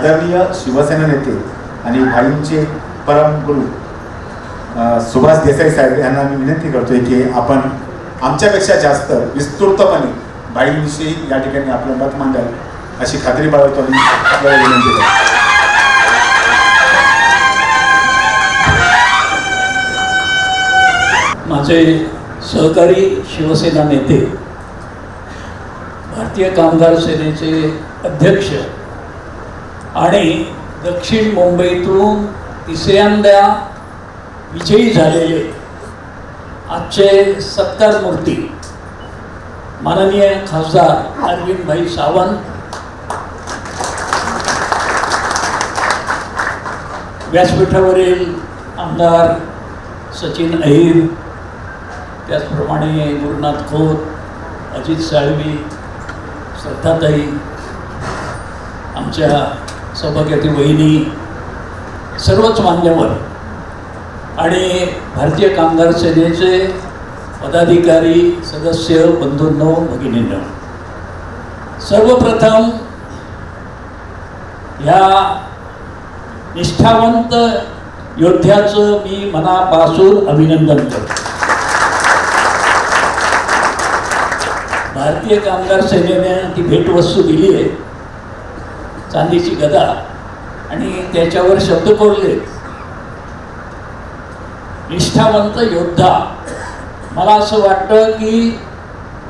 आदरणीय शिवसेना नेते आणि भाईंचे परमगुरू अ, सुभाष देसाई साहेब यांना मी विनंती करतोय की आपण आमच्यापेक्षा जास्त विस्तृतपणे भाईंविषयी या ठिकाणी आपलं मत मांडाल अशी खात्री बाळगतो आणि आपल्याला विनंती करतो. माझे सहकारी शिवसेना नेते भारतीय कामगार सेनेचे अध्यक्ष आणि दक्षिण मुंबईतून तिसऱ्यांदा विजयी झालेले आजचे सत्कार मूर्ती माननीय खासदार अरविंदभाई सावंत. व्यासपीठावरील आमदार सचिन अहिर त्याचप्रमाणे गुरुनाथ खोत अजित साळवी श्रद्धाताई आमच्या सौभाग्याती वहिनी सर्वच मान्यवर आणि भारतीय कामगार सेनेचे पदाधिकारी सदस्य बंधूंनो भगिनींनो. सर्वप्रथम ह्या निष्ठावंत योद्ध्याचं मी मनापासून अभिनंदन करतो. भारतीय कामगार सेनेने ती भेटवस्तू दिली आहे चांदीची गदा आणि त्याच्यावर शब्द कोरले. निष्ठावंत योद्धा. मला असं वाटतं की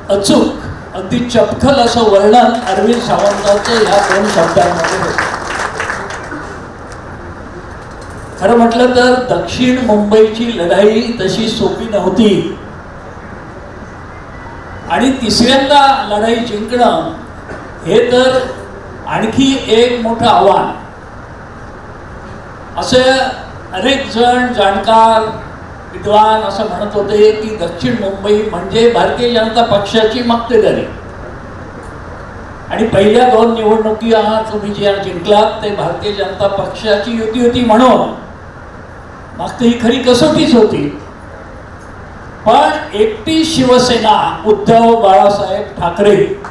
अचूक अगदी चपखल असं वर्णन अरविंद सावंतांचं या दोन शब्दांमध्ये होतं. खरं म्हटलं तर दक्षिण मुंबईची लढाई तशी सोपी नव्हती. आणि तिसऱ्यांदा लढाई जिंकणं हे तर आणखी एक मोठं आव्हान. असे अनेक जण जाणकार विद्वान असं म्हणत होते की दक्षिण मुंबई म्हणजे भारतीय जनता पक्षाची मक्तेदारी. आणि पहिल्या दोन निवडणुकी तुम्ही ज्या जिंकलात ते भारतीय जनता पक्षाची युती होती म्हणून. मागते ही खरी कसोटीच होती. पण एकटी शिवसेना उद्धव बाळासाहेब ठाकरे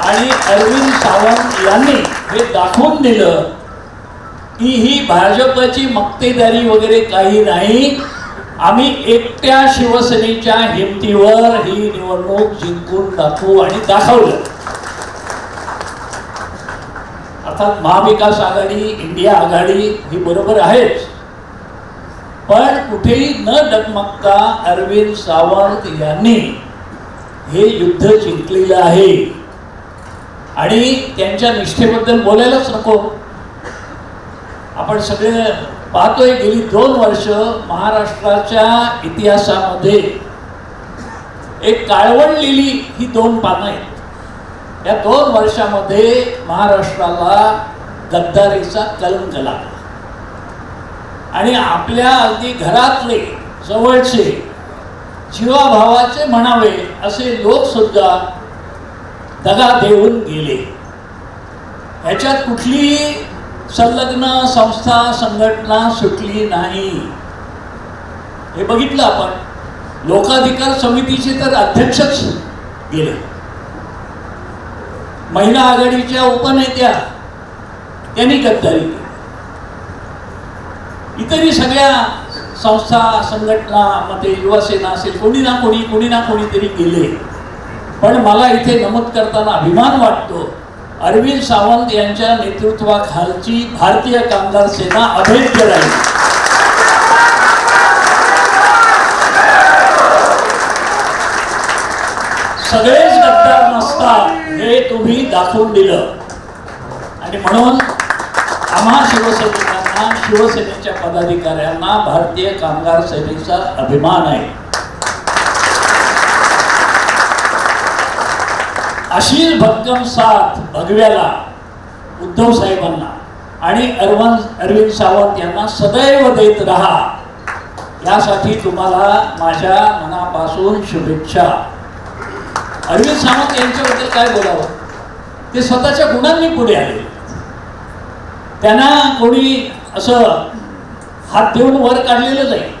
आणि अरविंद सावंत यांनी हे दाखवून दिलं की ही भाजपची मक्तेदारी वगैरे काही नाही आम्ही एकट्या शिवसेनेच्या हिमतीवर ही निवडणूक जिंकून दाखवू आणि दाखवलं. अर्थात महाविकास आघाडी इंडिया आघाडी ही बरोबर आहेच. पण कुठेही न डगमगता अरविंद सावंत यांनी हे युद्ध जिंकलेलं आहे. आणि त्यांच्या निष्ठेबद्दल बोलायलाच नको. आपण सगळे पाहतोय गेली दोन वर्ष महाराष्ट्राच्या इतिहासामध्ये एक काळवणलेली ही दोन पानं आहेत. या दोन वर्षामध्ये महाराष्ट्राला गद्दारीचा कलंक लागला. आणि आपल्या अगदी घरातले जवळचे जीवाभावाचे म्हणावे असे लोकसुद्धा दगा देऊन गेले. ह्याच्यात कुठली संलग्न संस्था संघटना सुटली नाही. हे बघितलं आपण. लोकाधिकार समितीचे तर अध्यक्षच गेले. महिला आघाडीच्या उपनेत्या त्यांनी गद्दारी केली. इतरही सगळ्या संस्था संघटना मध्ये युवासेना असेल कोणी ना कोणी कोणी ना कोणीतरी गेले. पण मला इथे नमूद करताना अभिमान वाटतो. अरविंद सावंत यांच्या नेतृत्वाखालची भारतीय कामगार सेना अभेद्य राहील. सगळेच गद्दार नसतात हे तुम्ही दाखवून दिलं. आणि म्हणून आम्हा शिवसैनिकांना शिवसेनेच्या पदाधिकाऱ्यांना भारतीय कामगार सेनेचा अभिमान आहे. अशी भक्कम साथ भगव्याला उद्धव साहेबांना आणि अरविंद अरविंद सावंत यांना सदैव देत राहा. यासाठी तुम्हाला माझ्या मनापासून शुभेच्छा. अरविंद सावंत यांच्याबद्दल काय बोलावं? ते स्वतःच्या गुणांनी पुढे आले. त्यांना कोणी असं हात देऊन वर काढलेलं नाही.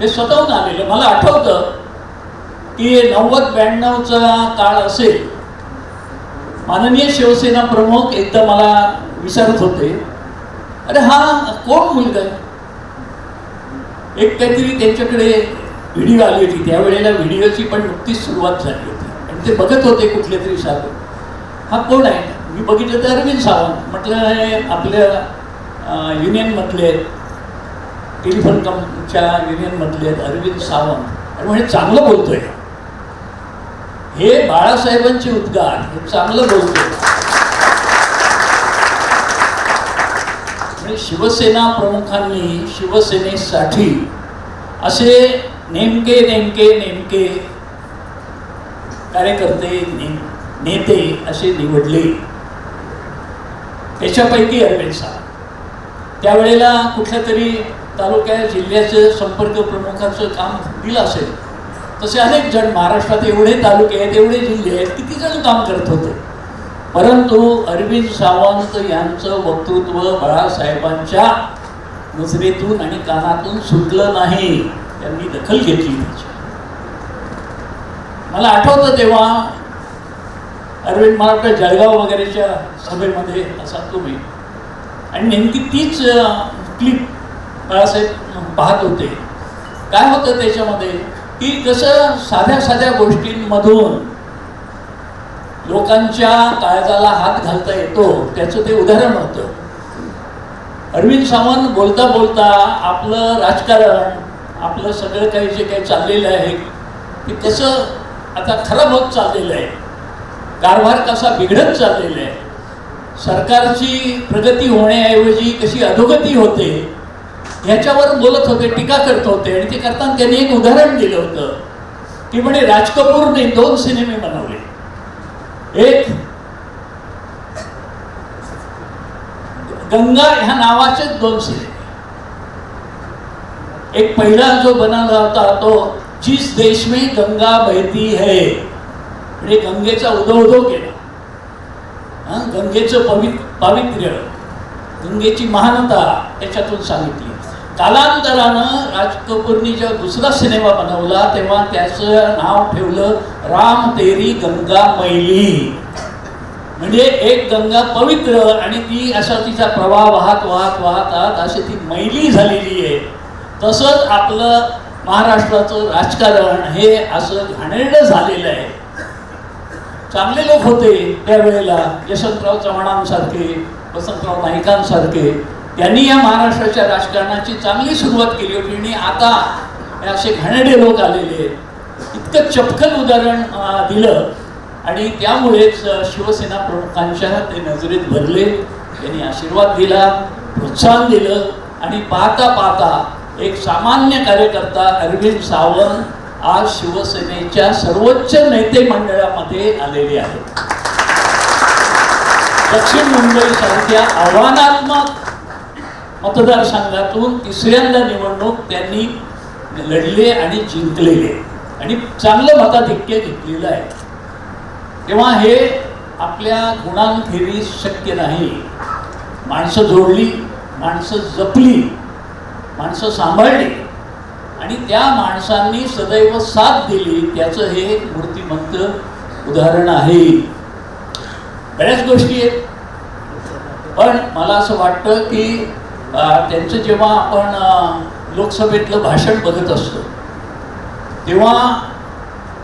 ते स्वतःहून आलेलं. मला आठवतं की नव्वद ब्याण्णवचा काळ असेल माननीय शिवसेना प्रमुख एकदा मला विचारत होते अरे हा कोण मुलगा आहे? एक काहीतरी त्यांच्याकडे व्हिडिओ आली होती. त्यावेळेला व्हिडिओची पण नुकतीच सुरुवात झाली होती. आणि ते बघत होते कुठले तरी साधू हा कोण आहे? मी बघितलं तर अरविंद सावंत. म्हटलं हे आपल्या युनियनमधले आहेत. टेलिफोन कंपनीच्या युनियनमधले आहेत अरविंद सावंत. आणि म्हणजे चांगलं बोलतोय. हे बाळासाहेबांचे उद्गार हे चांगलं बोलतो म्हणजे शिवसेना प्रमुखांनी शिवसेनेसाठी असे नेमके नेमके नेमके कार्यकर्ते ने- नेते असे निवडले. त्याच्यापैकी अरविंद साहेब त्यावेळेला कुठल्या तरी तालुक्या जिल्ह्याचं संपर्क प्रमुखाचं काम दिलं असेल तसे अनेक जण महाराष्ट्रात एवढे तालुके आहेत एवढे जिल्हे आहेत किती जण काम करत होते. परंतु अरविंद सावंत यांचं वक्तृत्व बाळासाहेबांच्या नजरेतून आणि कानातून सुटलं नाही त्यांनी दखल घेतली त्याची. मला आठवतं तेव्हा अरविंद महाराष्ट्र जळगाव वगैरेच्या सभेमध्ये असा तुम्ही. आणि नेमकी तीच क्लिप बाळासाहेब पाहत होते. काय होतं त्याच्यामध्ये? की कसं साध्या साध्या गोष्टींमधून लोकांच्या काळजाला हात घालता येतो त्याचं ते उदाहरण होतं. अरविंद सावंत बोलता बोलता आपलं राजकारण आपलं सगळं काही जे काही चाललेलं आहे ते कसं आता खराब होत चाललेलं आहे कारभार कसा बिघडत चाललेला आहे सरकारची प्रगती होण्याऐवजी कशी अधोगती होते ह्याच्यावर बोलत होते टीका करत होते. आणि ते करताना त्यांनी एक उदाहरण दिलं होतं. की म्हणे राज कपूरने दोन सिनेमे बनवले. एक गंगा ह्या नावाचेच दोन सिनेमे. एक पहिला जो बनवला होता तो जिस देश में गंगा बहती है. म्हणजे गंगेचा उदो उदो केला. हा, गंगेचं पवित्र पावित्र्य. गंगेची महानता त्याच्यातून सांगितली. कालांतरानं राज कपूरनी जेव्हा दुसरा सिनेमा बनवला तेव्हा त्याचं नाव ठेवलं राम तेरी गंगा मैली. म्हणजे एक गंगा पवित्र आणि ती असा तिचा प्रवाह वाहत वाहत वाहतात अशी ती मैली झालेली आहे. तसंच आपलं महाराष्ट्राचं राजकारण हे असं घाणेरडं झालेलं आहे. चांगले लोक होते त्यावेळेला यशवंतराव चव्हाणांसारखे वसंतराव नाईकांसारखे. त्यांनी या महाराष्ट्राच्या राजकारणाची चांगली सुरुवात केली होती आणि आता असे घाणेडे लोक आलेले आहेत. इतकं चपखल उदाहरण दिलं आणि त्यामुळेच शिवसेना प्रमुखांच्या ते नजरेत भरले. त्यांनी आशीर्वाद दिला प्रोत्साहन दिलं आणि पाहता पाहता एक सामान्य कार्यकर्ता अरविंद सावंत आज शिवसेनेच्या सर्वोच्च नेते मंडळामध्ये आलेले आहेत. दक्षिण मुंबईसारख्या आव्हानात्मक मतदारसंघातून तिसऱ्यांदा निवडणूक त्यांनी लढले आणि जिंकलेले. आणि चांगलं मताधिक्य घेतलेलं आहे. तेव्हा हे आपल्या गुणांखेरीज शक्य नाही. माणसं जोडली माणसं जपली माणसं सांभाळली. आणि त्या माणसांनी सदैव साथ दिली त्याचं हे मूर्तिमंत उदाहरण आहे. बऱ्याच गोष्टी आहेत. पण मला असं वाटतं की त्यांचं जेव्हा आपण लोकसभेतलं भाषण बघत असतो तेव्हा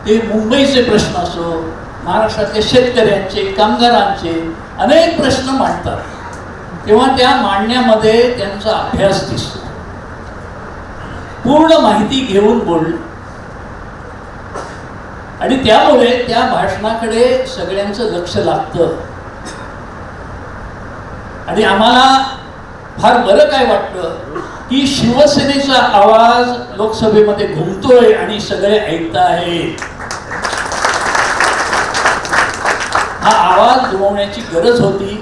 ते मुंबईचे प्रश्न असो महाराष्ट्रातल्या शेतकऱ्यांचे कामगारांचे अनेक प्रश्न मांडतात. तेव्हा त्या मांडण्यामध्ये त्यांचा अभ्यास दिसतो. पूर्ण माहिती घेऊन बोल आणि त्यामुळे त्या भाषणाकडे सगळ्यांचं लक्ष लागतं. आणि आम्हाला फार बरं काय वाटतं की शिवसेनेचा आवाज लोकसभेमध्ये घुमतोय आणि सगळे ऐकताहेत. हा आवाज घुमवण्याची गरज होती.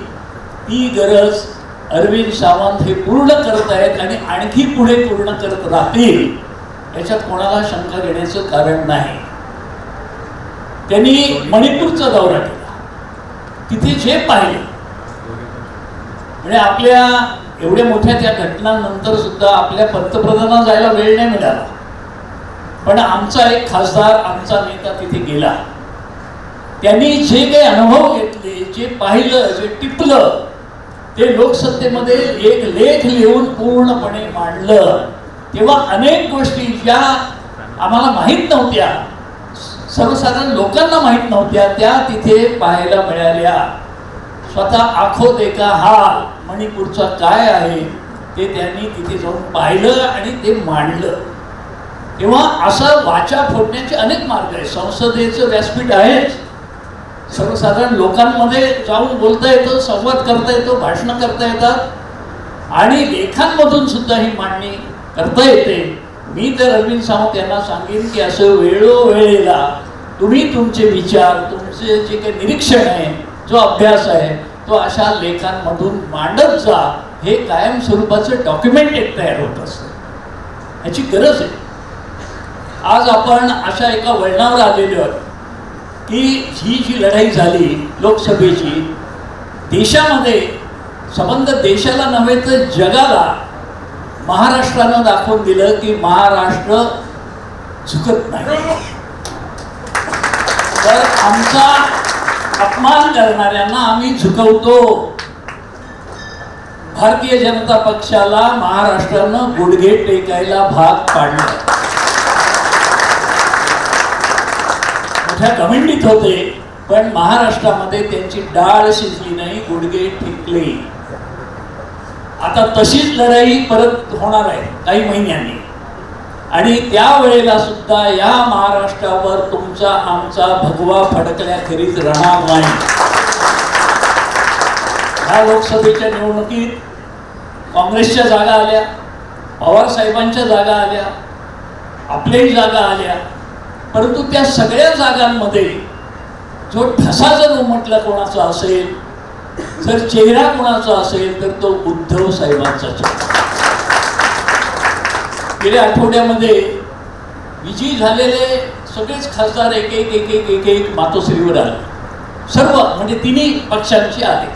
ती गरज अरविंद सावंत हे पूर्ण करत आहेत आणि आणखी पुढे पूर्ण करत राहतील. याच्यात कोणाला शंका घेण्याचं कारण नाही. त्यांनी मणिपूरचा दौरा केला. तिथे जे पाहिले म्हणजे आपल्या एवढ्या मोठ्या त्या घटनांनंतर सुद्धा आपल्या पंतप्रधानांना जायला वेळ नाही मिळाला. पण आमचा एक खासदार आमचा नेता तिथे गेला. त्यांनी जे काही अनुभव घेतले जे पाहिलं जे टिपलं ते लोकसत्तेमध्ये एक लेख लिहून पूर्णपणे मांडलं. तेव्हा अनेक गोष्टी ज्या आम्हाला माहीत नव्हत्या सर्वसाधारण लोकांना माहीत नव्हत्या त्या तिथे पाहायला मिळाल्या. स्वतः आखो देखा हाल. मणिपूरचा काय आहे ते त्यांनी तिथे जाऊन पाहिलं आणि ते मांडलं. तेव्हा असं वाचा फोडण्याचे अनेक मार्ग आहेत. संसदेचं व्यासपीठ आहेच सर्वसाधारण लोकांमध्ये जाऊन बोलता येतं संवाद करता येतो भाषणं करता येतात. आणि लेखांमधून सुद्धा ही मांडणी करता येते. मी तर अरविंद सावंत यांना सांगेन की असं वेळोवेळेला तुम्ही तुमचे विचार तुमचे जे काही निरीक्षण आहे जो अभ्यास आहे तो अशा लेखांमधून मांडत जा हे कायम स्वरूपाचं डॉक्युमेंट एक तयार होत असतं. ह्याची गरज आहे. आज आपण अशा एका वळणावर आलेलो आहोत की ही जी लढाई झाली लोकसभेची देशामध्ये संबंध देशाला नव्हे तर जगाला महाराष्ट्रानं दाखवून दिलं की महाराष्ट्र झुकत नाही. तर आमचा अपमान करणाऱ्यांना आम्ही झुकवतो. भारतीय जनता पक्षाला महाराष्ट्रानं गुडघे टेकायला भाग पाडला. मोठ्या कमेंडीत होते पण महाराष्ट्रामध्ये त्यांची डाळ शिजली नाही गुडघे टिकले. आता तशीच लढाई परत होणार आहे काही महिन्यांनी. आणि त्यावेळेला सुद्धा या महाराष्ट्रावर तुमचा आमचा भगवा फडकल्याखेरीज राहणार नाही ह्या लोकसभेच्या निवडणुकीत काँग्रेसच्या जागा आल्या पवार साहेबांच्या जागा आल्या आपल्याही जागा आल्या. परंतु त्या सगळ्या जागांमध्ये जो ठसा जर उमटला कोणाचा असेल जर चेहरा कोणाचा असेल तर तो उद्धव साहेबांचा चेहरा गेल्या आठवड्यामध्ये विजयी झालेले सगळेच खासदार एक एक एक एक एक एक मातोश्रीवर आले. सर्व म्हणजे तिन्ही पक्षांचे आले.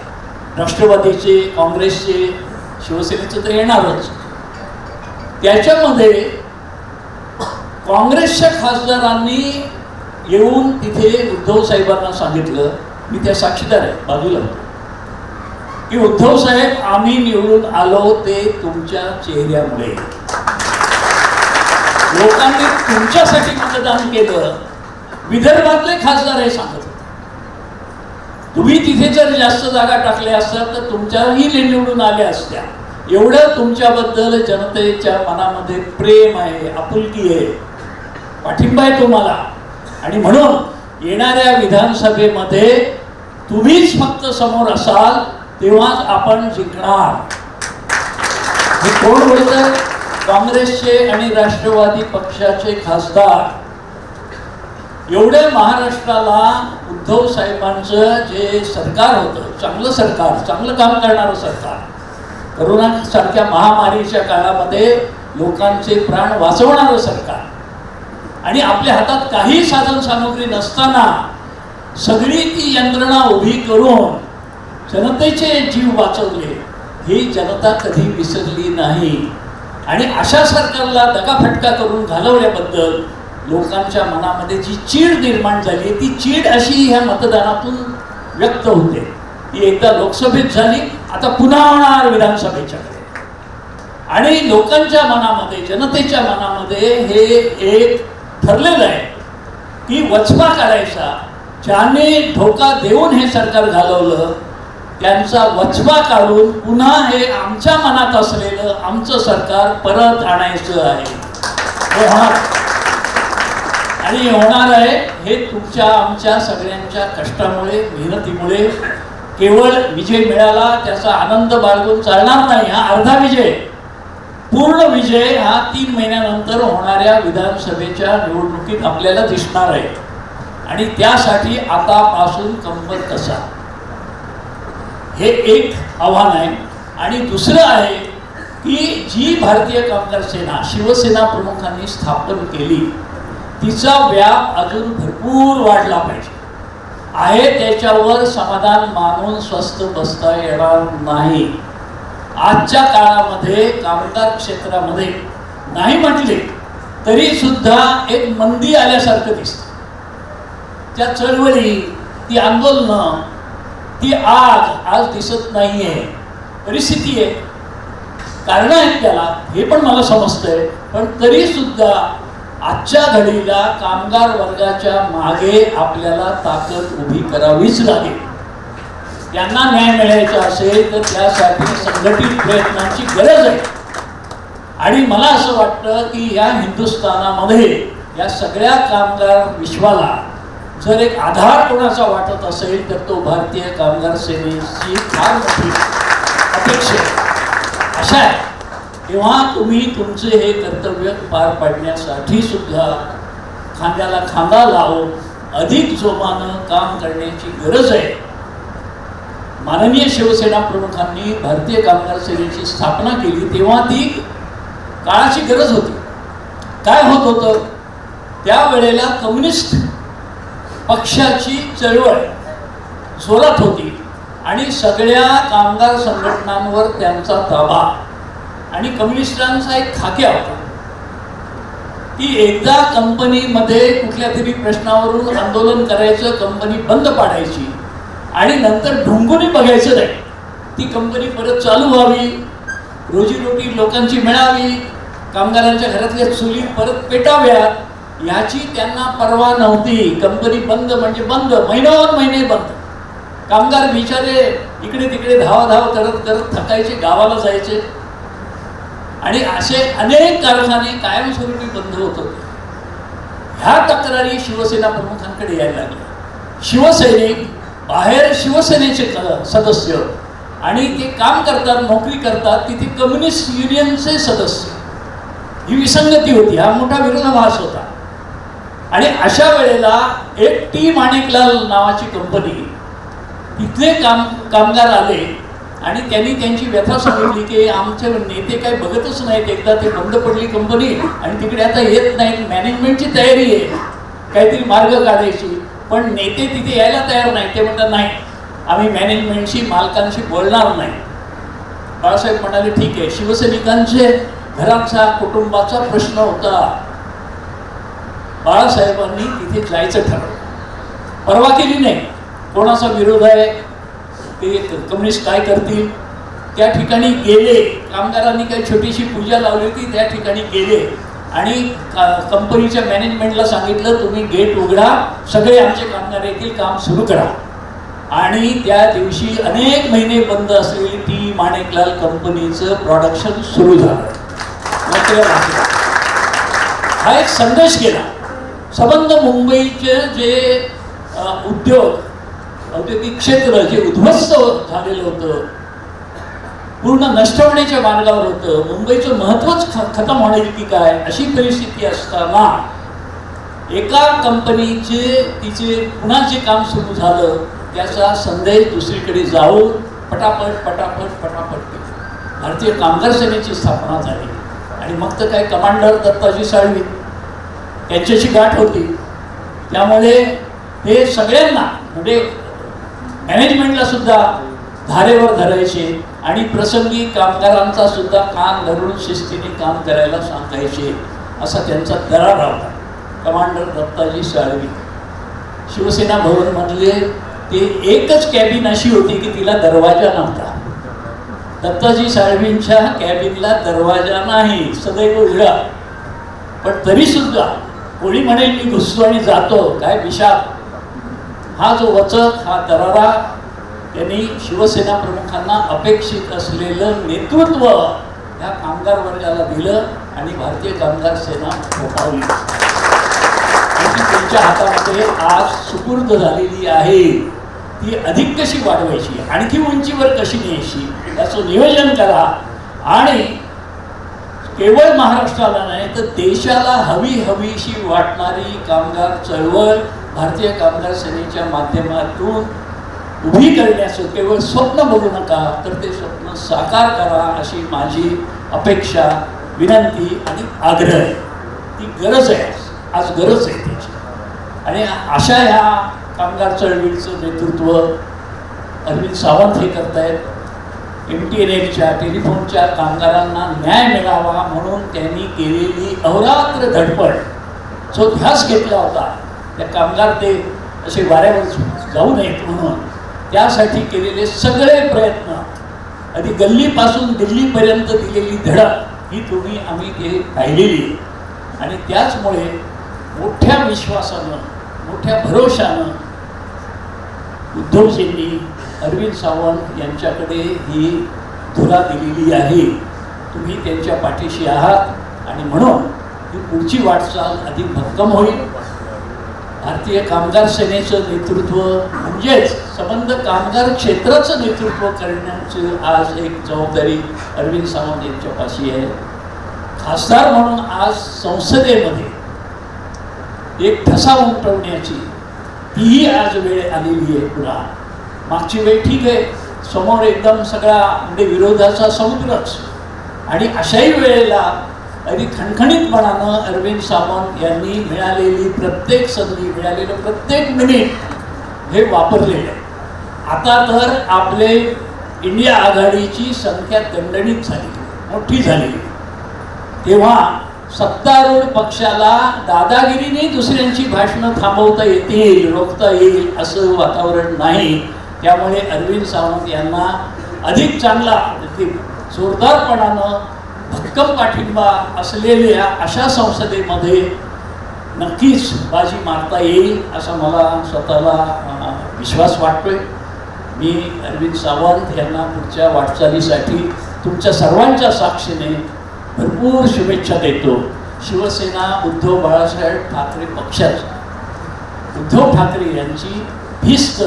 राष्ट्रवादीचे काँग्रेसचे शिवसेनेचं तर येणारच. त्याच्यामध्ये काँग्रेसच्या खासदारांनी येऊन तिथे उद्धव साहेबांना सांगितलं मी त्या साक्षीदार आहे बाजूला. होतो की उद्धव साहेब आम्ही निवडून आलो ते तुमच्या चेहऱ्यामुळे. लोकांनी तुमच्यासाठी मतदान केलं. विदर्भातले खासदार हे सांगत होते. तुम्ही तिथे जर जास्त जागा टाकल्या असतात तर तुमच्याही निवडून आल्या असत्या. एवढं तुमच्याबद्दल जनतेच्या मनामध्ये प्रेम आहे आपुलकी आहे. पाठिंबा आहे तुम्हाला. आणि म्हणून येणाऱ्या विधानसभेमध्ये तुम्हीच फक्त समोर असाल तेव्हाच आपण जिंकणार. हे कोण बोलतं काँग्रेसचे आणि राष्ट्रवादी पक्षाचे खासदार. एवढ्या महाराष्ट्राला उद्धव साहेबांचं जे सरकार होतं चांगलं सरकार चांगलं काम करणारं सरकार करोनासारख्या महामारीच्या काळामध्ये लोकांचे प्राण वाचवणारं सरकार आणि आपल्या हातात काही साधन सामग्री नसताना सगळी ती यंत्रणा उभी करून जनतेचे जीव वाचवले ही जनता कधी विसरली नाही. आणि अशा सरकारला दगाफटका करून घालवल्याबद्दल लोकांच्या मनामध्ये जी चीड निर्माण झाली ती चीड अशी ह्या मतदानातून व्यक्त होते. ती एकदा लोकसभेत झाली आता पुन्हा होणार विधानसभेच्याकडे. आणि लोकांच्या मनामध्ये जनतेच्या मनामध्ये हे एक ठरलेलं आहे की वचपा करायचा ज्याने धोका देऊन हे सरकार घालवलं त्यांचा वचवा काढून पुन्हा हे आमच्या मनात असलेलं आमचं सरकार परत आणायचं आहे. होणार. आणि होणार आहे हे तुमच्या आमच्या सगळ्यांच्या कष्टामुळे मेहनतीमुळे केवळ विजय मिळाला त्याचा आनंद बाळगून चालणार नाही हा अर्धा विजय. पूर्ण विजय हा तीन महिन्यानंतर होणाऱ्या विधानसभेच्या निवडणुकीत आपल्याला दिसणार आहे. आणि त्यासाठी आतापासून कंबर कसा? हे एक आव्हान आहे. आणि दुसरं आहे की जी भारतीय कामगार सेना शिवसेना प्रमुखांनी स्थापन केली तिचा व्याप अजून भरपूर वाढला पाहिजे. आहे त्याच्यावर समाधान मानून स्वस्त बसता येणार नाही. आजच्या काळामध्ये कामगार क्षेत्रामध्ये नाही म्हटले तरी सुद्धा एक मंदी आल्यासारखं दिसतं. त्या चळवळी ती आंदोलनं ती आग आज दिसत नाहीये. परिस्थिती आहे कारण आहेत त्याला हे पण मला समजतंय. पण तरी सुद्धा आजच्या घडीला कामगार वर्गाच्या मागे आपल्याला ताकद उभी करावीच लागेल. त्यांना न्याय मिळायचा असेल तर त्यासाठी संघटित प्रयत्नांची गरज आहे. आणि मला असं वाटतं की या हिंदुस्थानामध्ये या सगळ्या कामगार विश्वाला जर एक आधार कोणाचा वाटत असेल तर तो भारतीय कामगार सेनेची फार मोठी अपेक्षा आहे. अशा आहे. तेव्हा तुम्ही तुमचे हे कर्तव्य पार पाडण्यासाठी सुद्धा खांद्याला खांदा लावून अधिक जोमानं काम करण्याची गरज आहे. माननीय शिवसेना प्रमुखांनी भारतीय कामगार सेनेची स्थापना केली तेव्हा ती काळाची गरज होती. काय होत होतं? त्यावेळेला कम्युनिस्ट पक्षाची चळवळ जोरात होती आणि सगळ्या कामगार संघटनांवर त्यांचा ताबा आणि कम्युनिस्टांचा एक खाक्या होता. की एकदा कंपनीमध्ये कुठल्या तरी प्रश्नावरून आंदोलन करायचं कंपनी बंद पाडायची आणि नंतर ढुंगुनी बघायचं नाही ती कंपनी परत चालू व्हावी रोजीरोटी लोकांची मिळावी कामगारांच्या घरातल्या चुली परत पेटाव्यात याची त्यांना पर्वा नव्हती. कंपनी बंद म्हणजे बंद. महिन्यावर महिने बंद. कामगार बिचारे इकडे तिकडे धावाधाव करत करत थकायचे गावाला जायचे. आणि असे अनेक कारखाने कायमस्वरूपी बंद होत होते. ह्या तक्रारी शिवसेना प्रमुखांकडे यायला लागल्या. शिवसैनिक बाहेर शिवसेनेचे सदस्य आणि ते काम करतात नोकरी करतात तिथे कम्युनिस्ट युनियनचे सदस्य. ही विसंगती होती. हा मोठा विरोधाभास होता. आणि अशा वेळेला एक टी माणिकलाल नावाची कंपनी तिथले काम कामगार आले आणि त्यांनी त्यांची व्यथा सांगितली की आमचे नेते काय बघतच नाहीत. एकदा ते बंद पडली कंपनी आणि तिकडे आता येत नाही मॅनेजमेंटची तयारी आहे. काहीतरी मार्ग काढायची. पण नेते तिथे यायला तयार नाही ते म्हणतात नाही आम्ही मॅनेजमेंटशी मालकांशी बोलणार नाही. बाळासाहेब म्हणाले ठीक आहे. शिवसैनिकांचे घराचा कुटुंबाचा प्रश्न होता. बाळासाहेबांनी तिथे जायचं ठरवलं. परवा केली नाही. कोणाचा विरोध आहे? ते कम्युनिस्ट काय करतील? त्या ठिकाणी गेले. कामगारांनी काही छोटीशी पूजा लावली होती त्या ठिकाणी गेले. आणि का- कंपनीच्या मॅनेजमेंटला सांगितलं तुम्ही गेट उघडा. सगळे आमचे कामगार येतील काम सुरू करा. आणि त्या दिवशी अनेक महिने बंद असलेली टी. माणेकलाल कंपनीचं प्रोडक्शन सुरू झालं. हा एक संदेश गेला. संबंध मुंबईचे जे उद्योग औद्योगिक क्षेत्र जे उद्ध्वस्त झालेलं होतं पूर्ण नष्ट होण्याच्या मार्गावर होतं मुंबईचं महत्वच ख खतम होण्याची की काय अशी परिस्थिती असताना एका कंपनीचे तिचे पुन्हा जे काम सुरू झालं त्याचा संदेश दुसरीकडे जाऊन पटापट पटापट पटापट भारतीय कामगार सेनेची स्थापना झाली. आणि मग तर काय कमांडर दत्ताजी साळवी त्यांच्याशी गाठ होती. त्यामुळे हे सगळ्यांना म्हणजे मॅनेजमेंटला सुद्धा धारेवर धरायचे आणि प्रसंगी कामगारांचा सुद्धा कान धरून शिस्तीने काम करायला सांगायचे असा त्यांचा करार होता. कमांडर दत्ताजी साळवी. शिवसेना भवन मधले ते एकच कॅबिन अशी होती की तिला दरवाजा नव्हता. दत्ताजी साळवींच्या कॅबिनला दरवाजा नाही सदैव उघडा. पण तरी सुद्धा कोणी म्हणेल मी घुसतो आणि जातो? काय विशाप? हा जो वचक हा दरारा त्यांनी शिवसेना प्रमुखांना अपेक्षित असलेलं नेतृत्व ह्या कामगार वर्गाला दिलं आणि भारतीय कामगार सेना फोफावली त्यांच्या हातामध्ये आज सुपूर्द झालेली आहे. ती अधिक कशी वाढवायची? आणखी उंचीवर कशी न्यायची? याचं नियोजन करा. आणि केवळ महाराष्ट्राला नाही तर देशाला हवी हवीशी वाटणारी कामगार चळवळ भारतीय कामगार सेनेच्या माध्यमातून उभी करण्याचं केवळ स्वप्न बघू नका तर ते स्वप्न साकार करा अशी माझी अपेक्षा विनंती आणि आग्रह. आहे ती गरज आहे. आज. आज गरज आहे त्याची. आणि अशा ह्या कामगार चळवळीचं नेतृत्व अरविंद सावंत हे करतायत. एम टी एन एलच्या टेलिफोनच्या कामगारांना न्याय मिळावा म्हणून त्यांनी केलेली अवरात्र धडपड. जो ध्यास घेतला होता त्या कामगार ते असे वाऱ्यावर जाऊ नयेत म्हणून. त्यासाठी केलेले सगळे प्रयत्न आधी गल्लीपासून दिल्लीपर्यंत दिलेली धडक ही तुम्ही आम्ही ते पाहिलेली आणि त्याचमुळे मोठ्या विश्वासानं मोठ्या भरोशानं उद्धवजींनी अरविंद सावंत यांच्याकडे ही धुरा दिलेली आहे. तुम्ही त्यांच्या पाठीशी आहात आणि म्हणून ही पुढची वाटचाल अधिक भक्कम होईल. भारतीय कामगार सेनेचं नेतृत्व म्हणजेच संबंध कामगार क्षेत्राचं नेतृत्व करण्याची आज एक जबाबदारी अरविंद सावंत यांच्यापाशी आहे. खासदार म्हणून आज संसदेमध्ये एक ठसा उमटवण्याची तीही आज वेळ आलेली आहे पुन्हा. मागची वेळ ठीक आहे. समोर एकदम सगळा म्हणजे विरोधाचा समुद्रच. आणि अशाही वेळेला अगदी खणखणीतपणानं अरविंद सावंत यांनी मिळालेली प्रत्येक संधी मिळालेलं प्रत्येक मिनिट हे वापरलेलं आहे. आता तर आपले इंडिया आघाडीची संख्या दंडणीत झाली. मोठी झाली. तेव्हा सत्तारूढ पक्षाला दादागिरीने दुसऱ्यांची भाषणं थांबवता येतील रोखता येईल असं वातावरण नाही. त्यामुळे अरविंद सावंत यांना अधिक चांगला अगदी जोरदारपणानं भक्कम पाठिंबा असलेल्या अशा संसदेमध्ये नक्कीच बाजी मारता येईल असा मला स्वतःला विश्वास वाटतोय. मी अरविंद सावंत यांना पुढच्या वाटचालीसाठी तुमच्या सर्वांच्या साक्षीने भरपूर शुभेच्छा देतो. शिवसेना उद्धव बाळासाहेब ठाकरे पक्षाची उद्धव ठाकरे यांची भिस्त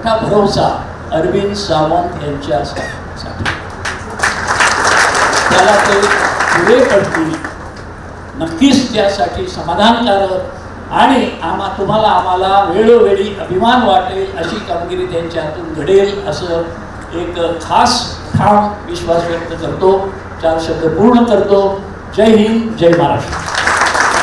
मोठा भरोसा अरविंद सावंत यांच्या त्याला ते पुढे पडतील. नक्कीच त्यासाठी समाधानकारक आणि आम्हा तुम्हाला आम्हाला वेळोवेळी अभिमान वाटेल अशी कामगिरी त्यांच्यातून घडेल असं एक खास ठाम विश्वास व्यक्त करतो. चार शब्द पूर्ण करतो. जय हिंद जय महाराष्ट्र.